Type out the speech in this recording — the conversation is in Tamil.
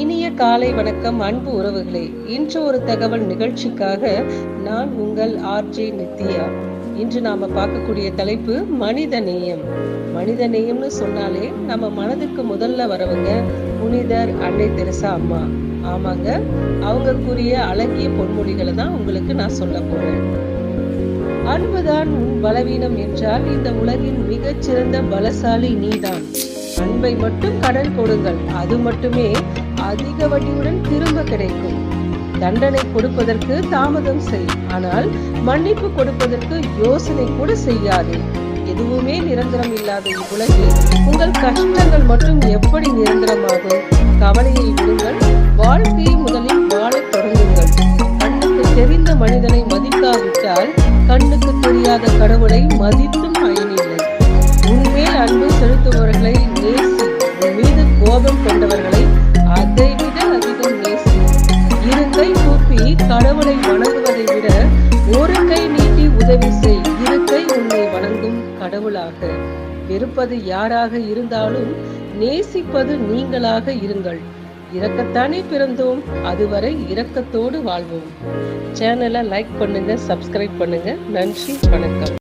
இனிய காலை வணக்கம் அன்பு உறவுகளே. இன்று ஒரு தகவல் நிகழ்ச்சிக்காக நான் உங்கள் ஆர்ஜே நித்யா. இன்று நாம பார்க்கக்கூடிய தலைப்பு மனித நேயம். மனித நேயம்னு சொன்னாலே நம்ம மனதுக்கு முதல்ல வரவங்க புனிதர் அன்னை தெரசா அம்மா. ஆமாங்க அவங்க கூறிய அழகிய பொன்மொழிகளை தான் உங்களுக்கு நான் சொல்ல போறேன். அன்புதான் உன் பலவீனம் என்றால் இந்த உலகின் மிகச்சிறந்த பலசாலி நீதான். அன்பை மட்டும் கடன் கொடுங்கள். அது மட்டுமே அதிக வட்டியுடன் திரும்ப கிடைக்கும். தண்டனை கொடுப்பதற்கு தாமதம் செய். ஆனால் மன்னிப்பு கொடுப்பதற்கு யோசனை கூட செய்யாதே. எதுவுமே நிரந்தரம் இல்லாத இவ்வுலகில் உங்கள் கஷ்டங்கள் மட்டும் எப்படி நிரந்தரமாகும்? கவலையை விடுங்கள். வாழ்க்கையை முதலில் வாழத் தொடங்குங்கள். கண்ணுக்கு தெரிந்த மனிதனை மதிக்காவிட்டால் கண்ணுக்கு தெரியாத கடவுளை மதித்தும் கடவுளை வணங்குவதை விட ஒரு கை நீட்டி உதவி செய் இரு கை உன்னை வணங்கும் கடவுளாக. வெறுப்பது யாராக இருந்தாலும் நேசிப்பது நீங்களாக இருங்கள். இறக்கத்தானே பிறந்தோம் அதுவரை இரக்கத்தோடு வாழ்வோம். சேனலை லைக் பண்ணுங்க சப்ஸ்கிரைப் பண்ணுங்க. நன்றி வணக்கம்.